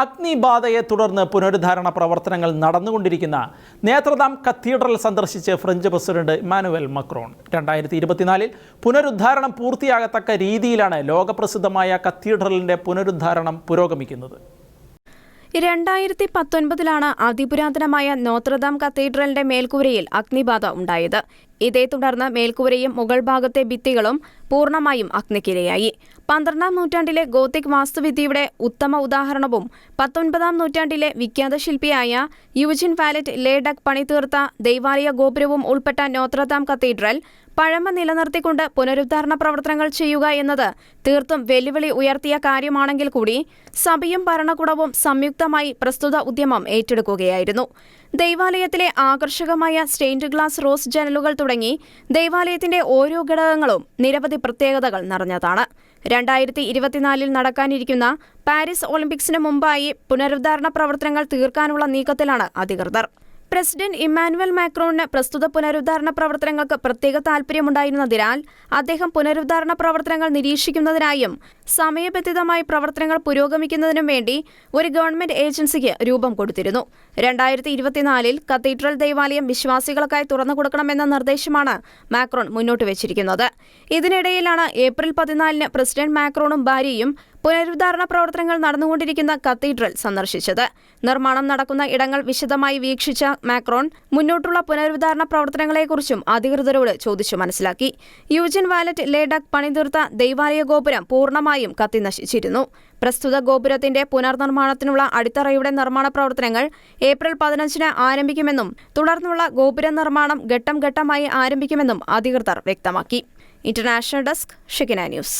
അഗ്നിബാധയെ തുടർന്ന് പുനരുദ്ധാരണ പ്രവർത്തനങ്ങൾ നടന്നുകൊണ്ടിരിക്കുന്ന നേത്രദാം കത്തീഡ്രൽ സന്ദർശിച്ച് ഫ്രഞ്ച് പ്രസിഡന്റ് ഇമാനുവൽ മക്രോൺ. രണ്ടായിരത്തി ഇരുപത്തിനാലിൽ പുനരുദ്ധാരണം പൂർത്തിയാകത്തക്ക രീതിയിലാണ് ലോകപ്രസിദ്ധമായ കത്തീഡ്രലിന്റെ പുനരുദ്ധാരണം പുരോഗമിക്കുന്നത്. രണ്ടായിരത്തി പത്തൊൻപതിലാണ് അതിപുരാതനമായ നോത്രദാം കത്തീഡ്രലിന്റെ മേൽക്കൂരയിൽ അഗ്നിബാധ ഉണ്ടായത്. ഇതേ തുടർന്ന് മേൽക്കൂരയും മുകൾ ഭാഗത്തെ ഭിത്തികളും പൂർണമായും അഗ്നിക്കിരയായി. പന്ത്രണ്ടാം നൂറ്റാണ്ടിലെ ഗോത്തിക് വാസ്തുവിദ്യയുടെ ഉത്തമ ഉദാഹരണവും പത്തൊൻപതാം നൂറ്റാണ്ടിലെ വിഖ്യാത ശില്പിയായ യുജിൻ വാലറ്റ് ലേഡക് പണിതീർത്ത ദൈവാലയ ഗോപുരവും ഉൾപ്പെട്ട നോത്രദാം കത്തീഡ്രൽ പഴമ നിലനിർത്തിക്കൊണ്ട് പുനരുദ്ധാരണ പ്രവർത്തനങ്ങൾ ചെയ്യുക എന്നത് തീർത്തും വെല്ലുവിളി ഉയർത്തിയ കാര്യമാണെങ്കിൽ കൂടി സഭയും ഭരണകൂടവും സംയുക്തമായി പ്രസ്തുത ഉദ്യമം ഏറ്റെടുക്കുകയായിരുന്നു. ദൈവാലയത്തിലെ ആകർഷകമായ സ്റ്റെയിൻഡ് ഗ്ലാസ് റോസ് ജനലുകൾ തുടങ്ങി ദേവാലയത്തിന്റെ ഓരോ ഘടകങ്ങളും നിരവധി പ്രത്യേകതകൾ നിറഞ്ഞതാണ്. രണ്ടായിരത്തി ഇരുപത്തിനാലിൽ നടക്കാനിരിക്കുന്ന പാരീസ് ഒളിമ്പിക്സിന് മുമ്പായി പുനരുദ്ധാരണ പ്രവർത്തനങ്ങൾ തീർക്കാനുള്ള നീക്കത്തിലാണ് അധികൃതർ. പ്രസിഡന്റ് ഇമ്മാനുവൽ മാക്രോണിന് പ്രസ്തുത പുനരുദ്ധാരണ പ്രവർത്തനങ്ങൾക്ക് പ്രത്യേക താൽപര്യമുണ്ടായിരുന്നതിനാൽ അദ്ദേഹം പുനരുദ്ധാരണ പ്രവർത്തനങ്ങൾ നിരീക്ഷിക്കുന്നതിനായും സമയബന്ധിതമായി പ്രവർത്തനങ്ങൾ പുരോഗമിക്കുന്നതിനും വേണ്ടി ഒരു ഗവൺമെന്റ് ഏജൻസിക്ക് രൂപം കൊടുത്തിരുന്നു. രണ്ടായിരത്തി ഇരുപത്തിനാലിൽ കത്തീഡ്രൽ ദേവാലയം വിശ്വാസികൾക്കായി തുറന്നു കൊടുക്കണമെന്ന നിർദ്ദേശമാണ് മാക്രോൺ മുന്നോട്ട് വച്ചിരിക്കുന്നത്. ഇതിനിടയിലാണ് ഏപ്രിൽ പതിനാലിന് പ്രസിഡന്റ് മാക്രോണും ഭാര്യയും പുനരുദ്ധാരണ പ്രവർത്തനങ്ങൾ നടന്നുകൊണ്ടിരിക്കുന്ന കത്തീഡ്രൽ സന്ദർശിച്ചത്. നിർമ്മാണം നടക്കുന്ന ഇടങ്ങൾ വിശദമായി വീക്ഷിച്ച മാക്രോൺ മുന്നോട്ടുള്ള പുനരുദ്ധാരണ പ്രവർത്തനങ്ങളെക്കുറിച്ചും അധികൃതരോട് ചോദിച്ചു മനസ്സിലാക്കി. യൂജിൻ വാലറ്റ് ലേഡക് പണിതീർത്ത ദൈവാലയ ഗോപുരം പൂർണമായും കത്തിനശിച്ചിരുന്നു പ്രസ്തുത ഗോപുരത്തിന്റെ പുനർനിർമ്മാണത്തിനുള്ള അടിത്തറയുടെ നിർമ്മാണ പ്രവർത്തനങ്ങൾ ഏപ്രിൽ പതിനഞ്ചിന് ആരംഭിക്കുമെന്നും തുടർന്നുള്ള ഗോപുര നിർമ്മാണം ഘട്ടം ഘട്ടമായി ആരംഭിക്കുമെന്നും അധികൃതർ വ്യക്തമാക്കി. ഇന്റർനാഷണൽ ഡെസ്ക് ഷിക്കിന ന്യൂസ്.